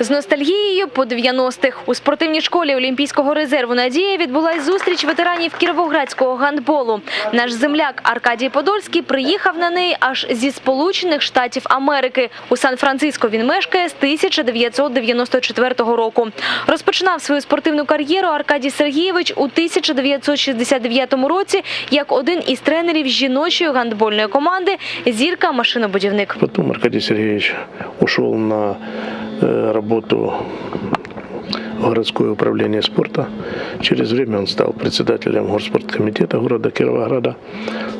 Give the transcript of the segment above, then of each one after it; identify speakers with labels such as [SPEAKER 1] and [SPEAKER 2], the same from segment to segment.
[SPEAKER 1] З ностальгією по 90-х. У спортивній школі Олімпійського резерву «Надія» відбулась зустріч ветеранів кіровоградського гандболу. Наш земляк Аркадій Подольський приїхав на неї аж зі Сполучених Штатів Америки. У Сан-Франциско він мешкає з 1994 року. Розпочинав свою спортивну кар'єру Аркадій Сергійович у 1969 році як один із тренерів жіночої гандбольної команди «Зірка машинобудівник».
[SPEAKER 2] Потом Аркадий Сергеевич ушел на работу в городское управление спорта. Через время он стал председателем горспорткомитета города Кировограда.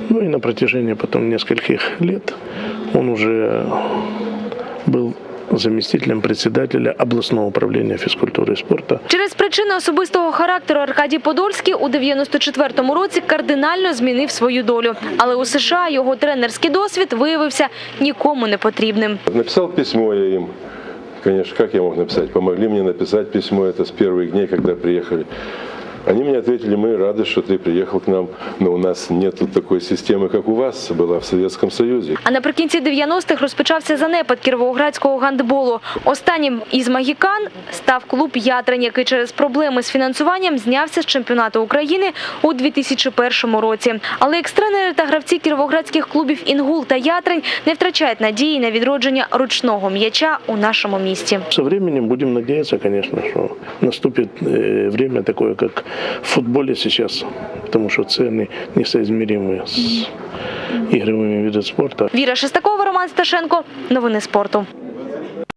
[SPEAKER 2] Ну и на протяжении потом нескольких лет он уже был заместителем председателя областного управления физкультуры и спорта.
[SPEAKER 1] Через причини особистого характеру Аркадій Подольський у 94-му році кардинально змінив свою долю. Але у США його тренерський досвід виявився нікому не потрібним.
[SPEAKER 3] Написал письмо я им. Конечно, как я мог написать? Помогли мне написать письмо, это с первых дней, когда приехали. Они мне ответили, мы рады, что ты приехал к нам, но у нас нет тут такой системы, как у вас была в Советском Союзе.
[SPEAKER 1] А наприкінці 90-х розпочався занепад кіровоградського гандболу. Останнім із магікан став клуб «Ятрень», який через проблеми з фінансуванням знявся з чемпіонату України у 2001 році. Але екс-тренери та гравці кіровоградських клубів «Інгул» та «Ятрень» не втрачають надії на відродження ручного м'яча у нашому місті.
[SPEAKER 2] Со временем будем надеяться, конечно, что наступит э, время такое, как в футболе сейчас, потому что цены несоизмеримы с игровыми видами спорта.
[SPEAKER 1] Віра Шестакова, Роман Сташенко. Новини спорту.